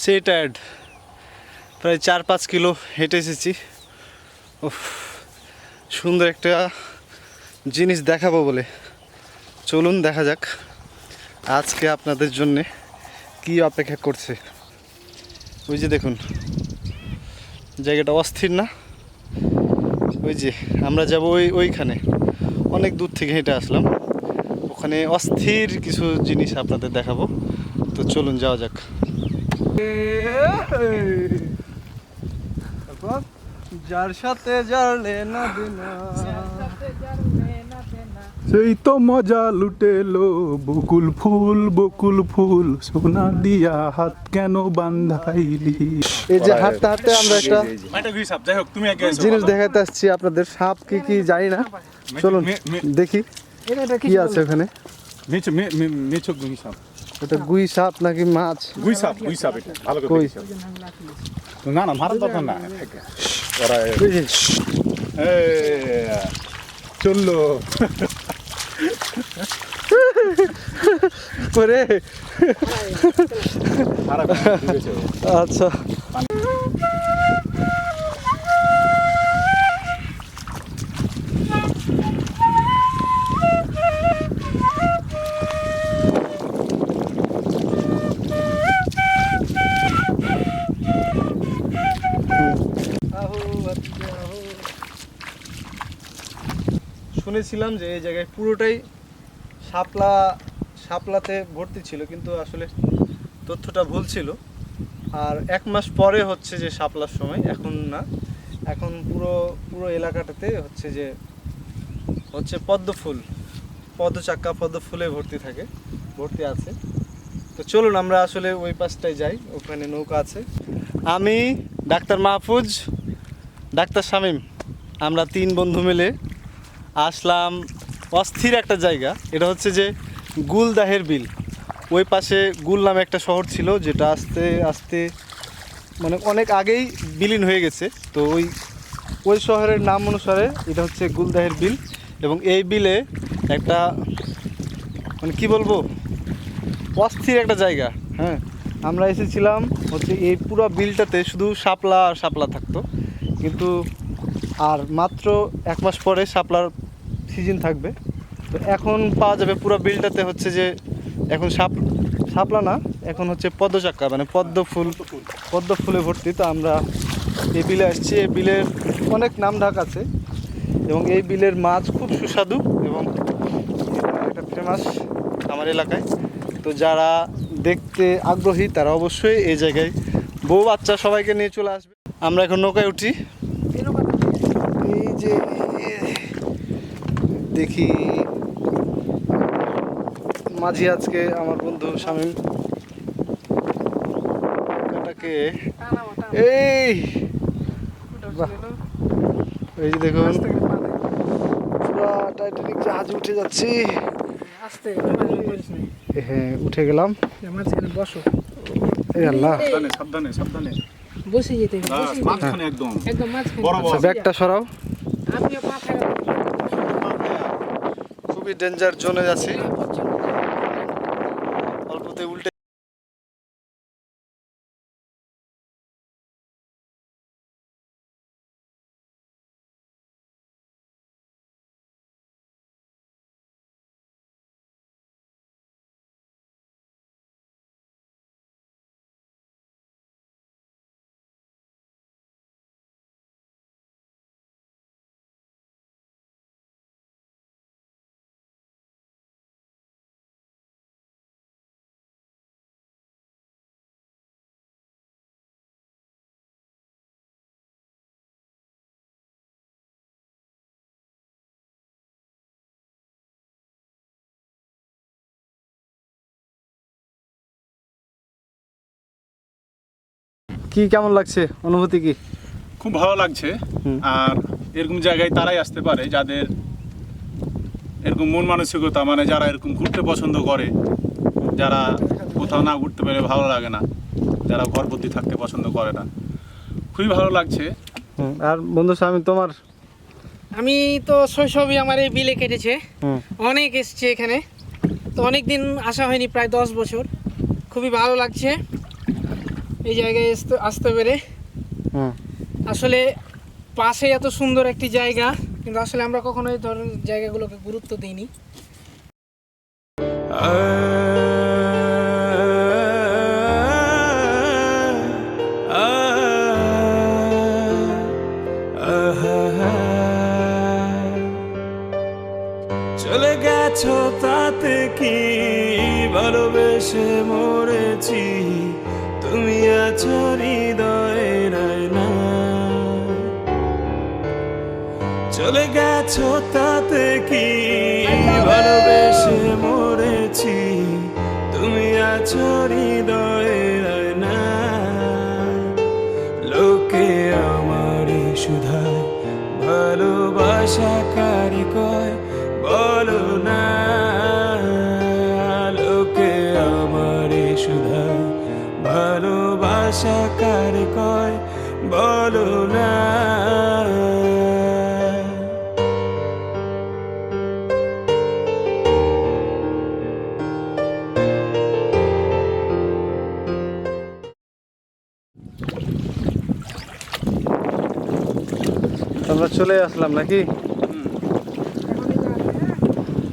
সেই টায়ার্ড প্রায় চার পাঁচ কিলো হেঁটে এসেছি। উফ, সুন্দর একটা জিনিস দেখাবো বলে। চলুন দেখা যাক আজকে আপনাদের জন্যে কি অপেক্ষা করছে। ওই যে দেখুন, জায়গাটা অস্থির না? ওই যে আমরা যাব ওই, ওইখানে। অনেক দূর থেকে হেঁটে আসলাম। ওখানে অস্থির কিছু জিনিস আপনাদের দেখাবো। তো চলুন যাওয়া যাক। যার সাথে জারলে না দিনা সেই তো মজা লুটেলো বকুল ফুল বকুল ফুল সোনা দিয়া হাত কেন বান্ধাইলি এই যে হাঁটতে হাঁটতে আমরা একটা এটা গুই সাপ যাই হোক তুমি আগে জিনিস দেখাতে আসছি আপনাদের সাপ কি কি জানি না চলুন দেখি কি আছে ওখানে মেছো মেছো গুই সাপ ওটা গুই সাপ নাকি মাছ? গুই সাপ গুই সাপ এটা। ভালো করে কই? না না মারার দরকার না ওরা এই চলল। ও। আচ্ছা। শুনেছিলাম যে এই জায়গায় পুরোটাই শাপলা, শাপলাতে ভর্তি ছিল, কিন্তু আসলে তথ্যটা ভুল ছিল। আর এক মাস পরে হচ্ছে যে শাপলার সময়, এখন না। এখন পুরো পুরো এলাকাটাতে হচ্ছে যে, হচ্ছে পদ্ম ফুল পদ্ম চাক্কা পদ্ম ফুলে ভর্তি থাকে, ভর্তি আছে। তো চলুন, আমরা আসলে ওই পাশটায় যাই, ওখানে নৌকা আছে। আমি ডাক্তার মাহফুজ, ডাক্তার শামীম, আমরা তিন বন্ধু মিলে আসলাম অস্থির একটা জায়গা। এটা হচ্ছে যে গুলদাহের বিল। ওই পাশে গুল নামে একটা শহর ছিল, যেটা আস্তে আস্তে মানে অনেক আগেই বিলীন হয়ে গেছে। তো ওই ওই শহরের নাম অনুসারে এটা হচ্ছে গুলদাহের বিল এবং এই বিলে একটা মানে কি বলব? অস্থির একটা জায়গা হ্যাঁ। আমরা এসেছিলাম হচ্ছে এই পুরো বিলটাতে শুধু শাপলা আর শাপলা থাকতো। কিন্তু আর মাত্র এক মাস পরে শাপলার সিজন থাকবে। তো এখন পাওয়া যাবে পুরো বিলটাতে হচ্ছে যে, এখন সাপ শাপলা না, এখন হচ্ছে পদ্মচাক্কা মানে পদ্ম ফুল পদ্ম ফুলে ভর্তি। তো আমরা এই বিলে আসছি। এই বিলের অনেক নাম ঢাক আছে এবং এই বিলের মাছ খুব সুস্বাদু এবং এটা ফেমাস আমার এলাকায়। তো যারা দেখতে আগ্রহী, তারা অবশ্যই এই জায়গায় বউ বাচ্চা সবাইকে নিয়ে চলে আসবে। আমরা এখন নৌকায় উঠি। এই যে দেখি। মাঝি আজকে আমার বন্ধু শামীম। নৌকাটাকে এই! এই যে দেখুন। পুরা টাইটানিক জাহাজে উঠে যাচ্ছি। হ্যাঁ উঠে গেলাম। বসো এই আল্লাহ। সাবধানে সাবধানে বসে যেতে একদম। আচ্ছা ব্যাগটা সরাও। খুবই ডেঞ্জার জোনে আছি। অল্পতে উল্টে কি কেমন লাগছে? অনুভূতি কি? খুব ভালো লাগছে। আর এরকম জায়গায় তারাই আসতে পারে যাদের এরকম মন মানসিকতা মানে যারা এরকম ঘুরতে পছন্দ করে যারা কোথাও না ঘুরতে পেরে ভালো লাগে না যারা ঘরবন্দি থাকতে পছন্দ করে না। খুবই ভালো লাগছে। আর বন্ধু স্বামী তোমার? আমি তো শৈশবই আমার এই বিলে কেটেছে। অনেক এসছে এখানে। তো অনেক দিন আসা হয়নি প্রায় দশ বছর। খুবই ভালো লাগছে। এই জায়গায় আসতে আসতে পেরে। আসলে পাশে এত সুন্দর একটি জায়গা কিন্তু আসলে আমরা কখনো এই ধরনের জায়গাগুলোকে গুরুত্ব দিইনি। চলে গেছো তাতে কি ভালোবেসে মরেছি? আছো হৃদয়ের চলে গেছো তাতে কি? ভালোবেসে মরেছি। তুমি আছো লোকে আমারই সুধায় ভালোবাসা কারি কয় বলো না। আমরা চলে আসলাম নাকি?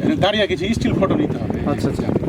এখানে দাঁড়িয়ে কিছু স্টিল ফটো নিতে হবে। আচ্ছা আচ্ছা।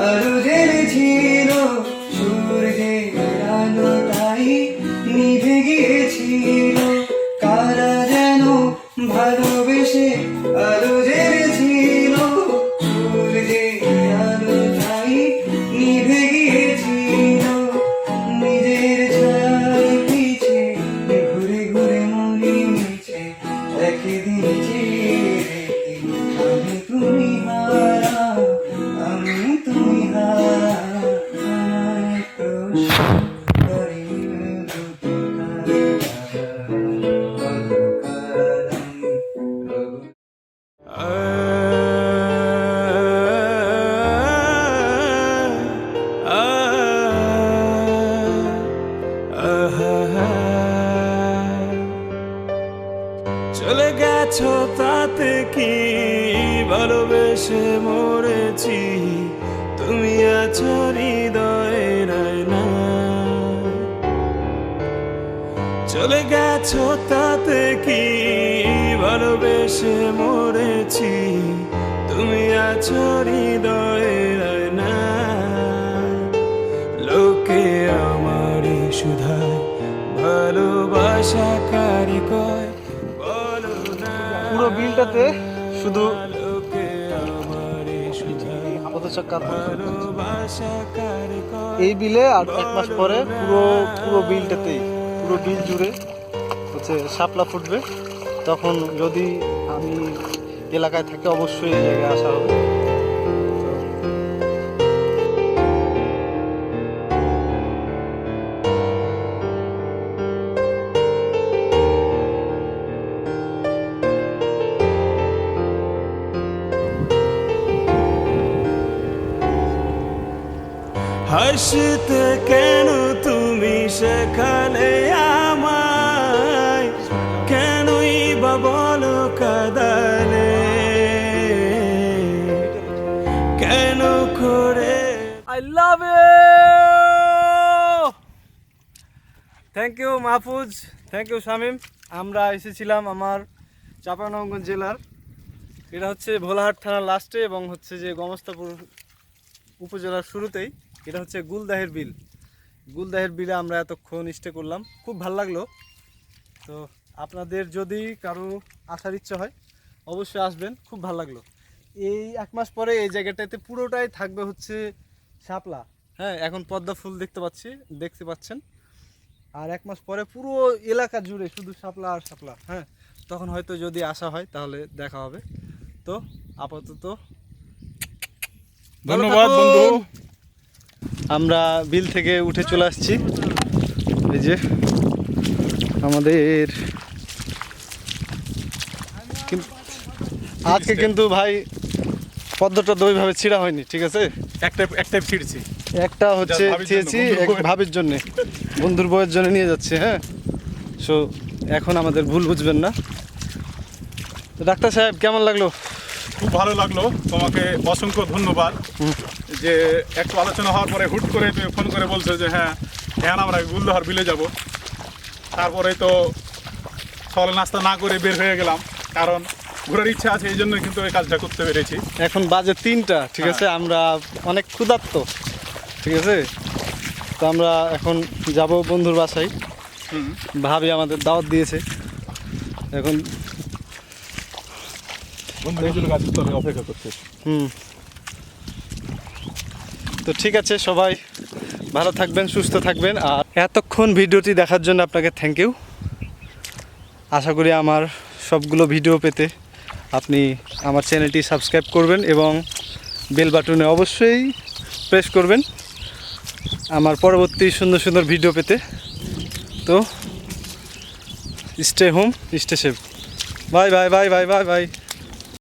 আরও জেনেছিল গেছো তাতে কি ভালোবেসে মরেছি? তুমি আছো হৃদয়ের না লোকে আমারই সুধায় ভালোবাসা কারি কয়? বলো না। পুরো বিলটাতে শুধু এই বিলে আর এক মাস পরে পুরো পুরো বিলটাতেই পুরো বিল জুড়ে হচ্ছে শাপলা ফুটবে, তখন যদি আমি এলাকায় থাকি অবশ্যই এই জায়গায় আসা হবে। হাসতে কেন তুমি সেখানে কেন করে? I love thank you Mahfuz thank you Shamim আমরা এসেছিলাম আমার চাঁপানগঞ্জ জেলার। এটা হচ্ছে ভোলাহাট থানার লাস্টে এবং হচ্ছে যে গমস্তাপুর উপজেলার শুরুতেই। এটা হচ্ছে গুলদাহের বিল। গুলদাহের বিলে আমরা এতক্ষণ স্টে করলাম। খুব ভালো লাগল। তো আপনাদের যদি কারও আসার ইচ্ছা হয়, অবশ্যই আসবেন। খুব ভালো লাগল। এই এক মাস পরে এই জায়গাটাতে পুরোটাই থাকবে হচ্ছে শাপলা। হ্যাঁ এখন পদ্মা ফুল দেখতে পাচ্ছি দেখতে পাচ্ছেন। আর এক মাস পরে পুরো এলাকা জুড়ে শুধু শাপলা আর শাপলা হ্যাঁ। তখন হয়তো যদি আসা হয় তাহলে দেখা হবে। তো আপাতত ধন্যবাদ বন্ধু। আমরা বিল থেকে উঠে চলে আসছি। এই যে আমাদের কিন- আজকে কিন্তু ভাই পদ্মটা তো ওইভাবে ছিঁড়া হয়নি ঠিক আছে? একটা একটাই ফিরছি একটা হচ্ছে চেয়েছি এক। ভাবির জন্যে। বন্ধুর বউয়ের জন্য নিয়ে যাচ্ছে হ্যাঁ? সো এখন আমাদের ভুল বুঝবেন না। ডাক্তার সাহেব কেমন লাগল? খুব ভালো লাগল। তোমাকে অসংখ্য ধন্যবাদ যে একটু আলোচনা হওয়ার পরে হুট করে তুমি ফোন করে বলছো যে হ্যাঁ এখন আমরা গুলদহার বিলে যাব। তারপরে তো সকালে নাস্তা না করে বের হয়ে গেলাম। কারণ ঘোরার ইচ্ছা আছে এই জন্য কিন্তু এই কাজটা করতে পেরেছি। এখন বাজে তিনটা ঠিক আছে? আমরা অনেক ক্ষুধার্ত ঠিক আছে? তো আমরা এখন যাব বন্ধুর বাসায়। ভাবি আমাদের দাওয়াত দিয়েছে। এখন অপেক্ষা করতে হুম। তো ঠিক আছে সবাই ভালো থাকবেন সুস্থ থাকবেন। আর এতক্ষণ ভিডিওটি দেখার জন্য আপনাকে থ্যাংক ইউ আশা করি আমার সবগুলো ভিডিও পেতে আপনি আমার চ্যানেলটি সাবস্ক্রাইব করবেন এবং বেল বাটনে অবশ্যই প্রেস করবেন আমার পরবর্তী সুন্দর সুন্দর ভিডিও পেতে। তো stay home stay safe bye bye bye bye bye bye.